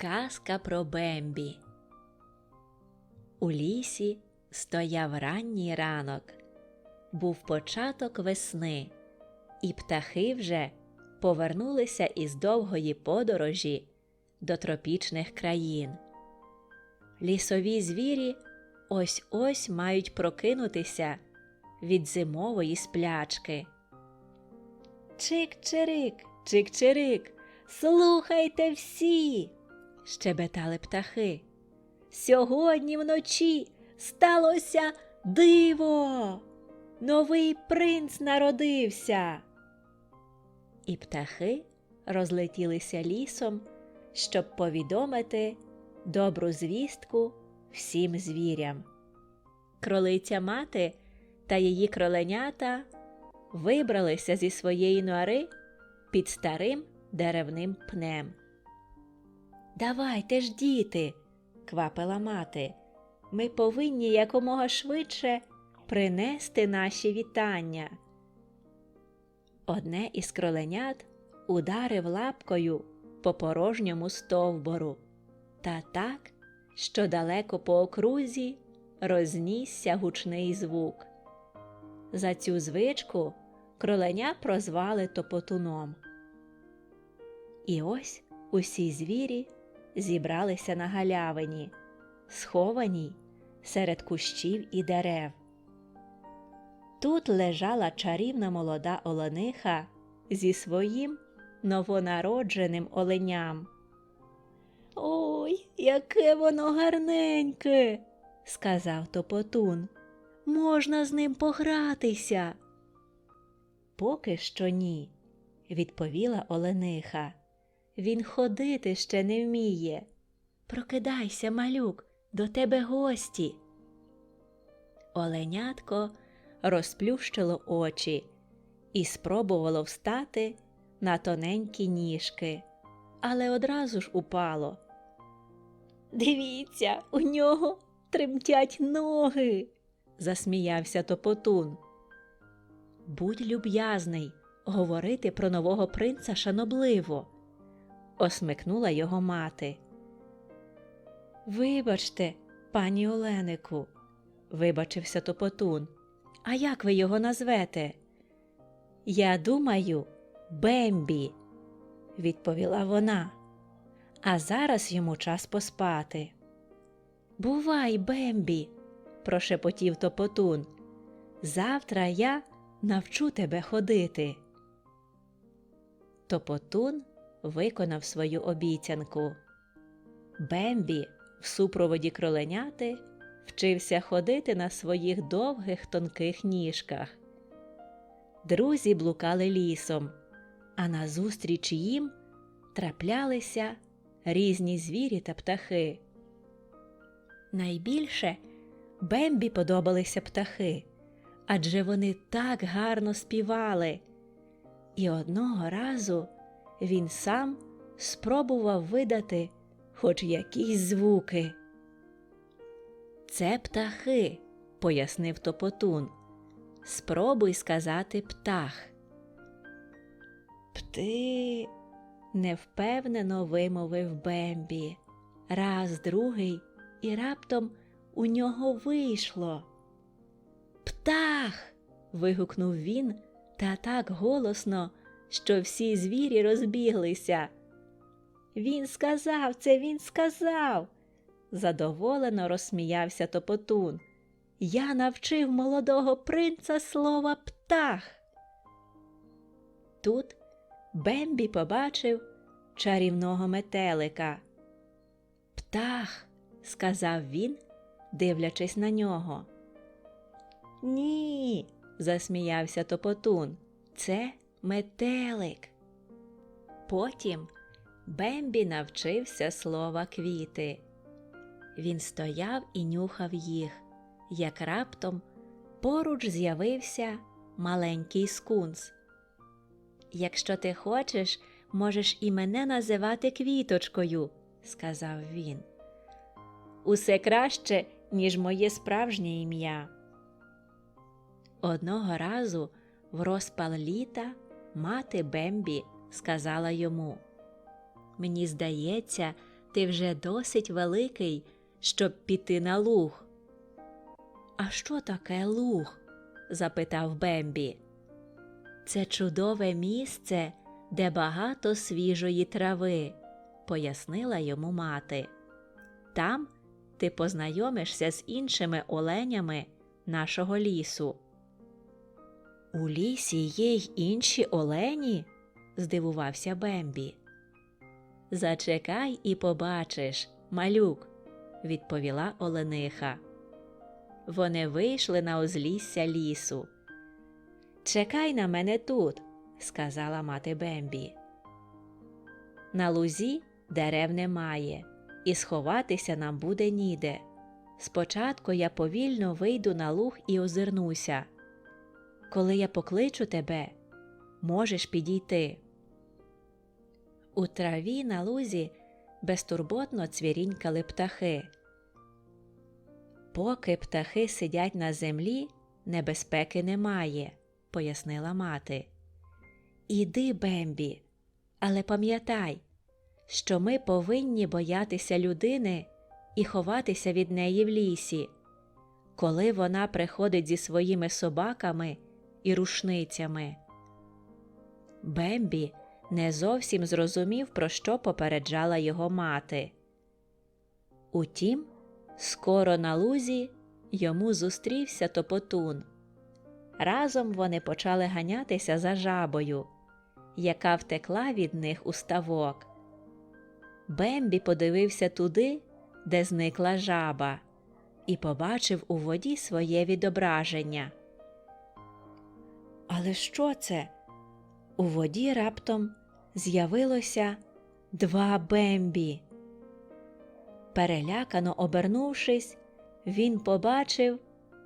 Казка про Бембі. У лісі стояв ранній ранок. Був початок весни, і птахи вже повернулися із довгої подорожі до тропічних країн. Лісові звірі ось ось мають прокинутися від зимової сплячки. Чик-чирик, чик-чирик, слухайте всі. Щебетали птахи. Сьогодні вночі сталося диво. Новий принц народився. І птахи розлетілися лісом, щоб повідомити добру звістку всім звірям. Кролиця мати та її кроленята вибралися зі своєї нори під старим деревним пнем. Давайте ж, діти, квапила мати, ми повинні якомога швидше принести наші вітання. Одне із кроленят ударив лапкою по порожньому стовбору, та так, що далеко по окрузі рознісся гучний звук. За цю звичку кроленя прозвали топотуном. І ось усі звірі зібралися на галявині, схованій серед кущів і дерев. Тут лежала чарівна молода олениха зі своїм новонародженим оленям. Ой, яке воно гарненьке, сказав топотун. Можна з ним погратися. Поки що ні, відповіла Олениха. Він ходити ще не вміє. Прокидайся, малюк, до тебе гості. Оленятко розплющило очі і спробувало встати на тоненькі ніжки, але одразу ж упало. Дивіться, у нього тремтять ноги, засміявся топотун. Будь люб'язний, говорити про нового принца шанобливо, осмикнула його мати. Вибачте, пані Оленику, вибачився топотун. А як ви його назвете? Я думаю, Бембі, відповіла вона. А зараз йому час поспати. Бувай, Бембі, прошепотів топотун. Завтра я навчу тебе ходити. Топотун виконав свою обіцянку. Бембі в супроводі кроленяти вчився ходити на своїх довгих тонких ніжках. Друзі блукали лісом, а назустріч їм траплялися різні звірі та птахи. Найбільше Бембі подобалися птахи, адже вони так гарно співали. І одного разу він сам спробував видати хоч якісь звуки. Це птахи, пояснив топотун. Спробуй сказати птах. Пти. невпевнено вимовив Бембі. Раз другий, і раптом у нього вийшло. Птах. вигукнув він та так голосно, що всі звірі розбіглися. Він сказав це, він сказав. задоволено розсміявся топотун. Я навчив молодого принца слова птах. Тут Бембі побачив чарівного метелика. Птах, сказав він, дивлячись на нього. Ні, засміявся топотун. Це метелик. Потім Бембі навчився слова квіти. Він стояв і нюхав їх, як раптом поруч з'явився маленький скунс. Якщо ти хочеш, можеш і мене називати квіточкою, сказав він. Усе краще, ніж моє справжнє ім'я. Одного разу в розпал літа мати Бембі сказала йому Мені здається, Ти вже досить великий, щоб піти на луг. А що таке луг? запитав Бембі. Це чудове місце, де багато свіжої трави, пояснила йому мати. Там ти познайомишся з іншими оленями нашого лісу. У лісі є й інші олені? здивувався Бембі. Зачекай і побачиш, малюк, відповіла олениха. Вони вийшли на узлісся лісу. Чекай на мене тут, сказала мати Бембі. На лузі дерев немає, і сховатися нам буде ніде. Спочатку я повільно вийду на луг і озирнуся. Коли я покличу тебе, можеш підійти. У траві на лузі безтурботно цвірінькали птахи. Поки птахи сидять на землі, небезпеки немає, пояснила мати. Іди, Бембі, але пам'ятай, що ми повинні боятися людини і ховатися від неї в лісі, коли вона приходить зі своїми собаками і рушницями. Бембі не зовсім зрозумів, про що попереджала його мати. Утім, скоро на лузі йому зустрівся топотун. Разом вони почали ганятися за жабою, яка втекла від них у ставок. Бембі подивився туди, де зникла жаба, і побачив у воді своє відображення. Але що це? У воді раптом з'явилося два Бембі. Перелякано обернувшись, він побачив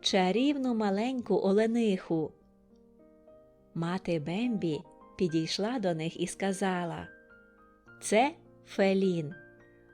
чарівну маленьку олениху. Мати Бембі підійшла до них і сказала Це Фелін.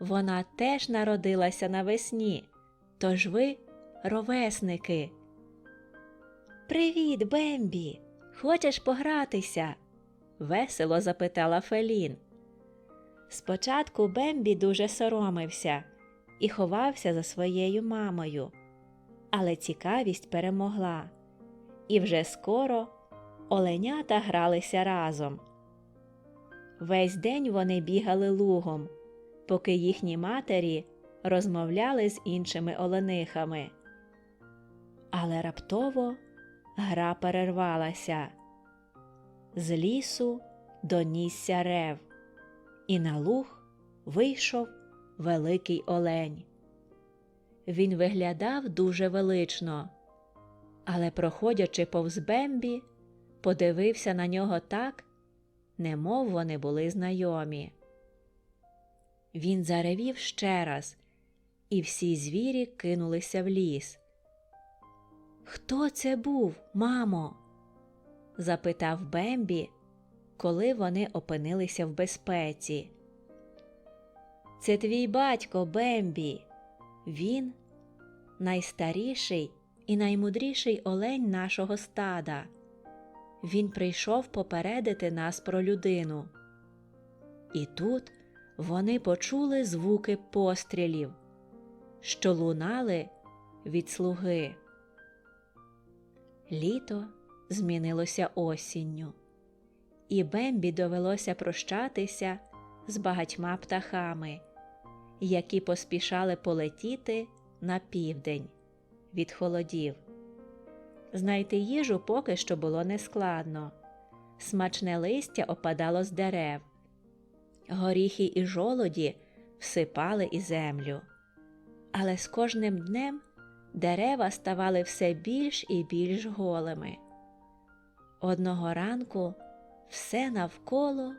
Вона теж народилася навесні, тож ви ровесники. Привіт, Бембі! Хочеш погратися? весело запитала Фелін. Спочатку Бембі дуже соромився і ховався за своєю мамою, але цікавість перемогла, і вже скоро оленята гралися разом. Весь день вони бігали лугом, поки їхні матері розмовляли з іншими оленихами. Але раптово гра перервалася. З лісу донісся рев, і на луг вийшов великий олень. Він виглядав дуже велично, але, проходячи повз Бембі, подивився на нього так, немов вони були знайомі. Він заревів ще раз, і всі звірі кинулися в ліс. Хто це був, мамо? запитав Бембі, коли вони опинилися в безпеці. Це твій батько Бембі. Він найстаріший і наймудріший олень нашого стада. Він прийшов попередити нас про людину. І тут вони почули звуки пострілів, що лунали від слуги. Літо змінилося осінню, і Бембі довелося прощатися з багатьма птахами, які поспішали полетіти на південь від холодів. Знайти їжу поки що було нескладно. Смачне листя опадало з дерев, горіхи і жолоді всипали і землю. Але з кожним днем дерева ставали все більш і більш голими. Одного ранку все навколо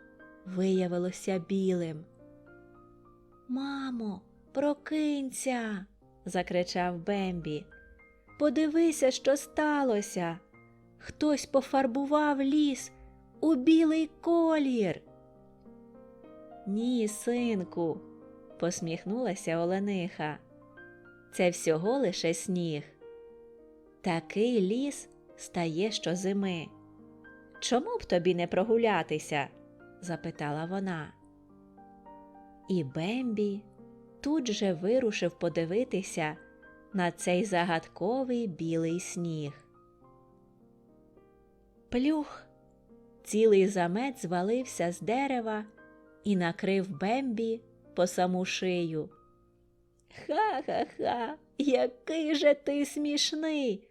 виявилося білим. Мамо, прокинься. закричав Бембі. Подивися, що сталося. Хтось пофарбував ліс у білий колір. Ні, синку, посміхнулася Олениха. Це всього лише сніг. Такий ліс стає щозими. Чому б тобі не прогулятися? запитала вона. І Бембі тут же вирушив подивитися на цей загадковий білий сніг. Плюх! Цілий замет звалився з дерева і накрив Бембі по саму шию. Ха-ха-ха, який же ти смішний,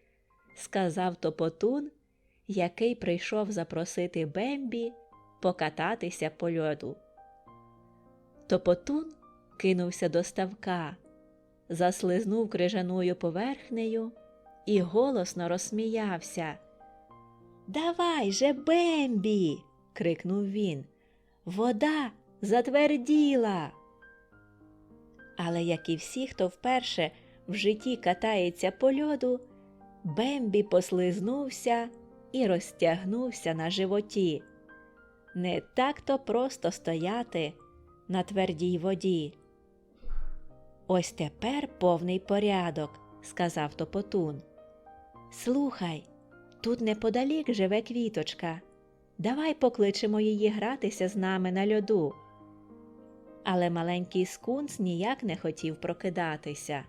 сказав топотун, який прийшов запросити Бембі покататися по льоду. Топотун кинувся до ставка, заслизнув крижаною поверхнею і голосно розсміявся. Давай же, Бембі. крикнув він. Вода затверділа. Але як і всі, хто вперше в житті катається по льоду, Бембі послизнувся і розтягнувся на животі. Не так то просто стояти на твердій воді. Ось тепер повний порядок, сказав Топотун. Слухай, тут неподалік живе квіточка. Давай покличемо її гратися з нами на льоду. Але маленький скунс ніяк не хотів прокидатися.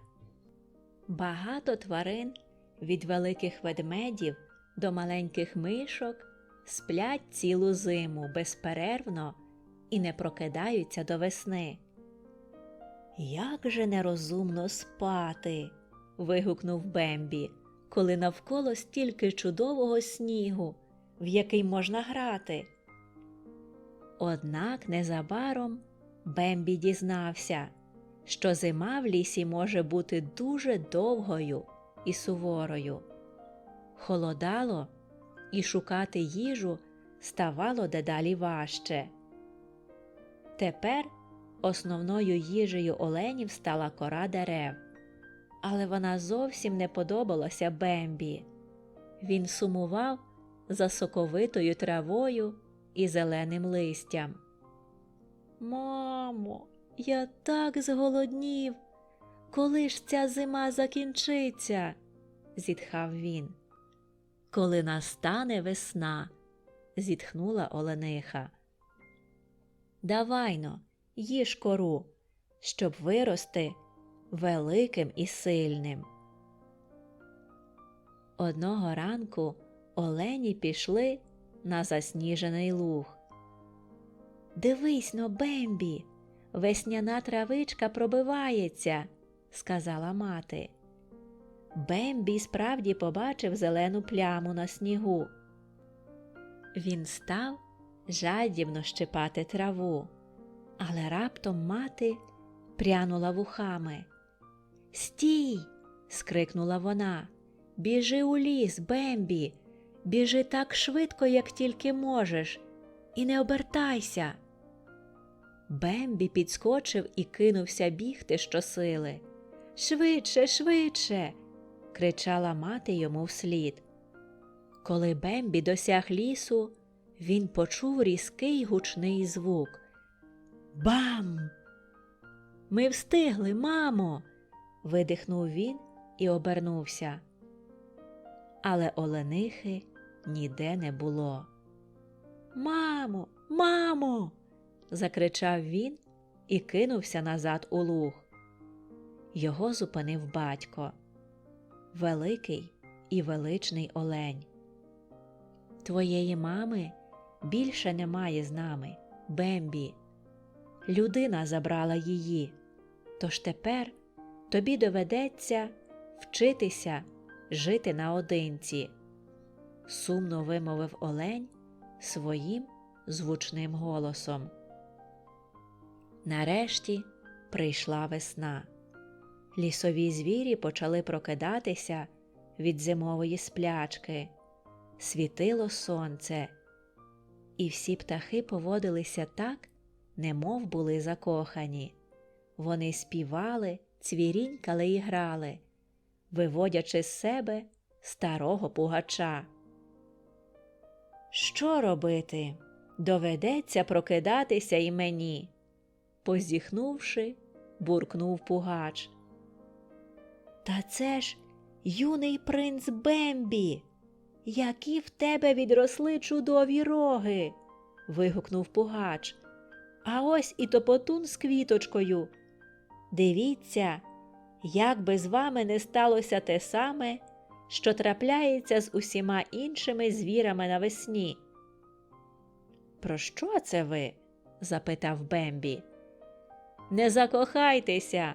Багато тварин від великих ведмедів до маленьких мишок сплять цілу зиму безперервно і не прокидаються до весни. Як же нерозумно спати. вигукнув Бембі, коли навколо стільки чудового снігу, в який можна грати. Однак незабаром Бембі дізнався, що зима в лісі може бути дуже довгою і суворою. Холодало, і шукати їжу ставало дедалі важче. Тепер основною їжею оленів стала кора дерев, але вона зовсім не подобалася Бембі. Він сумував за соковитою травою і зеленим листям. Мамо, я так зголоднів. Коли ж ця зима закінчиться? зітхав він. Коли настане весна, зітхнула Олениха. Давайно, їж кору, щоб вирости великим і сильним. Одного ранку олені пішли на засніжений луг. Дивись но, Бембі, весняна травичка пробивається, сказала мати. Бембі справді побачив зелену пляму на снігу. Він став жадібно щипати траву, але раптом мати прянула вухами. Стій. скрикнула вона. Біжи у ліс, Бембі, біжи так швидко, як тільки можеш, і не обертайся. Бембі підскочив і кинувся бігти щосили. Швидше, швидше. кричала мати йому вслід. Коли Бембі досяг лісу, він почув різкий гучний звук. Бам! Ми встигли, мамо. видихнув він і обернувся. Але оленихи ніде не було. Мамо, мамо. Закричав він і кинувся назад у луг. Його зупинив батько, великий і величний олень. Твоєї мами більше немає з нами, Бембі. Людина забрала її, тож тепер тобі доведеться вчитися жити наодинці, сумно вимовив олень своїм звучним голосом. Нарешті прийшла весна. Лісові звірі почали прокидатися від зимової сплячки, світило сонце, і всі птахи поводилися так, немов були закохані. Вони співали, цвірінькали і грали, виводячи з себе старого пугача. Що робити? Доведеться прокидатися і мені. Позіхнувши, буркнув пугач. Та це ж юний принц Бембі. Які в тебе відросли чудові роги. вигукнув пугач. А ось і топотун з квіточкою. Дивіться, як би з вами не сталося те саме, що трапляється з усіма іншими звірами навесні. Про що це ви? запитав Бембі. Не закохайтеся,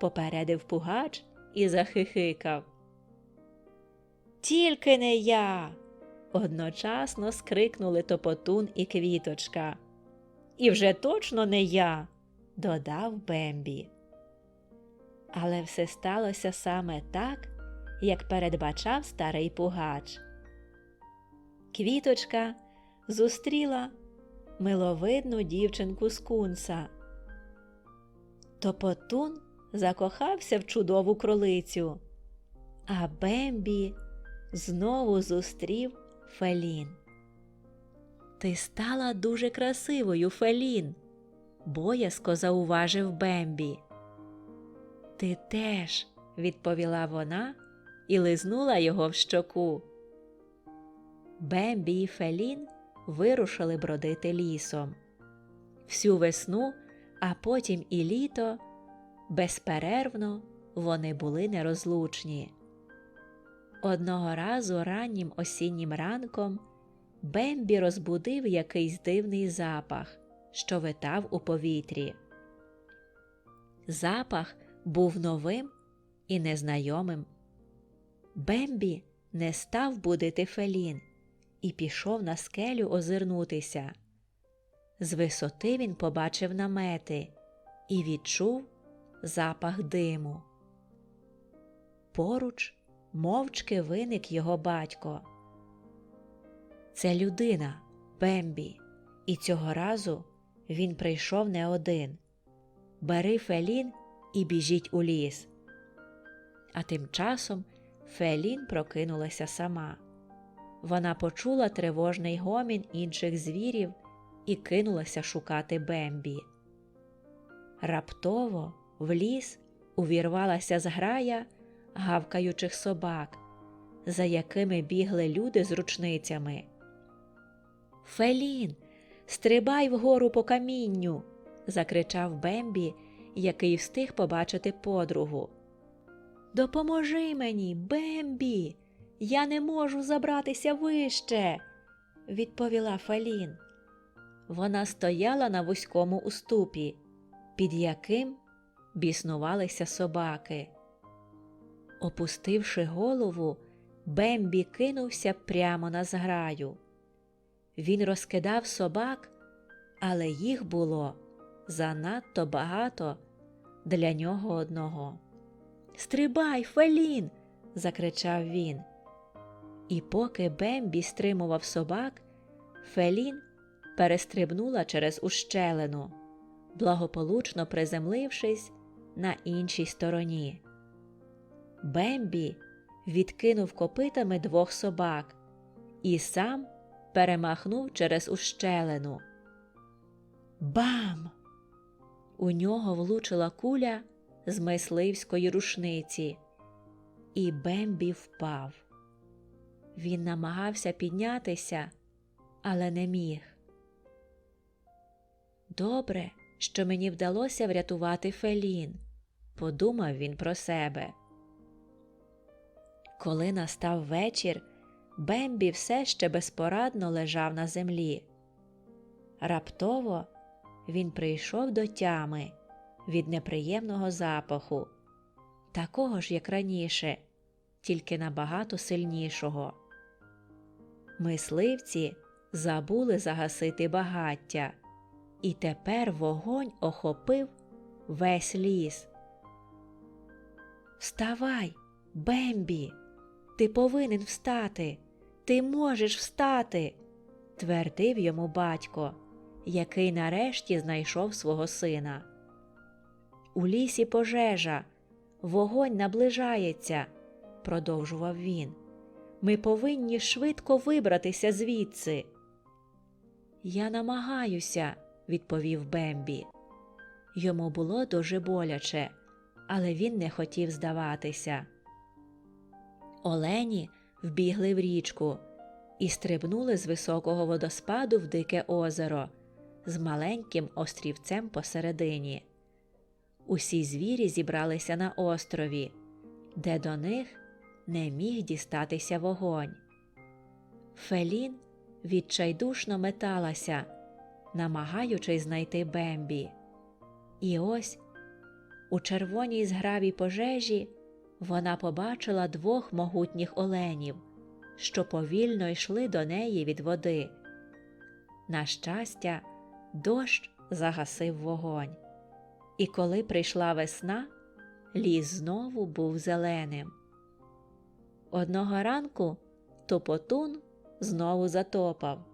попередив пугач і захихикав. Тільки не я. одночасно скрикнули топотун і квіточка. І вже точно не я, додав Бембі. Але все сталося саме так, як передбачав старий пугач. Квіточка зустріла миловидну дівчинку скунса. Топотун закохався в чудову кролицю, а Бембі знову зустрів Фелін. Ти стала дуже красивою, Фелін, боязко зауважив Бембі. Ти теж, відповіла вона і лизнула його в щоку. Бембі і Фелін вирушили бродити лісом. Всю весну, а потім і літо, безперервно вони були нерозлучні. Одного разу раннім осіннім ранком Бембі розбудив якийсь дивний запах, що витав у повітрі. Запах був новим і незнайомим. Бембі не став будити Фелін і пішов на скелю озирнутися. З висоти він побачив намети і відчув запах диму. Поруч мовчки виник його батько. Це людина, Бембі, і цього разу він прийшов не один. Бери Фелін і біжіть у ліс. А тим часом Фелін прокинулася сама. Вона почула тривожний гомін інших звірів і кинулася шукати Бембі. Раптово в ліс увірвалася зграя гавкаючих собак, за якими бігли люди з ручницями. Фелін, стрибай вгору по камінню. закричав Бембі, який встиг побачити подругу. Допоможи мені, Бембі, я не можу забратися вище, відповіла Фелін. Вона стояла на вузькому уступі, під яким біснувалися собаки. Опустивши голову, Бембі кинувся прямо на зграю. Він розкидав собак, але їх було занадто багато для нього одного. Стрибай, Фелін. закричав він. І поки Бембі стримував собак, Фелін перестрибнула через ущелину, благополучно приземлившись на іншій стороні. Бембі відкинув копитами двох собак і сам перемахнув через ущелину. Бам! У нього влучила куля з мисливської рушниці, і Бембі впав. Він намагався піднятися, але не міг. Добре, що мені вдалося врятувати Фелін, подумав він про себе. Коли настав вечір, Бембі все ще безпорадно лежав на землі. Раптово він прийшов до тями від неприємного запаху, такого ж, як раніше, тільки набагато сильнішого. Мисливці забули загасити багаття, і тепер вогонь охопив весь ліс. Вставай, Бембі, ти повинен встати, ти можеш встати, твердив йому батько, який нарешті знайшов свого сина. У лісі пожежа, вогонь наближається, продовжував він. Ми повинні швидко вибратися звідси. Я намагаюся, відповів Бембі. Йому було дуже боляче, але він не хотів здаватися. Олені вбігли в річку і стрибнули з високого водоспаду в дике озеро з маленьким острівцем посередині. Усі звірі зібралися на острові, де до них не міг дістатися вогонь. Фелін відчайдушно металася, намагаючись знайти Бембі. І ось у червоній згравій пожежі вона побачила двох могутніх оленів, що повільно йшли до неї від води. На щастя, дощ загасив вогонь. І коли прийшла весна, ліс знову був зеленим. Одного ранку топотун знову затопав.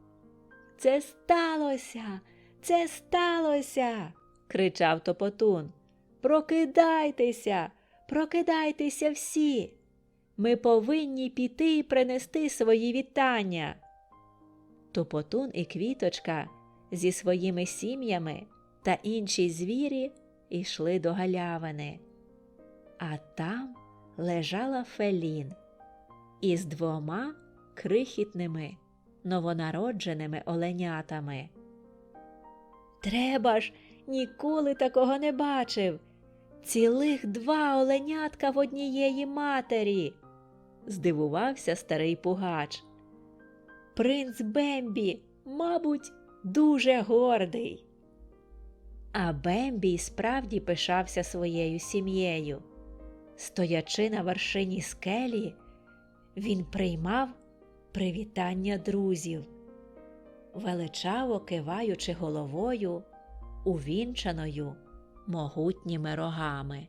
Це сталося, це сталося. кричав топотун. Прокидайтеся, прокидайтеся всі. Ми повинні піти і принести свої вітання. Топотун і квіточка зі своїми сім'ями та інші звірі йшли до галявини. А там лежала Фелін із двома крихітними новонародженими оленятами. Треба ж, ніколи такого не бачив. Цілих два оленятка в однієї матері. здивувався старий пугач. Принц Бембі, мабуть, дуже гордий. А Бембі справді пишався своєю сім'єю. Стоячи на вершині скелі, він приймав привітання друзів, величаво киваючи головою, увінчаною могутніми рогами.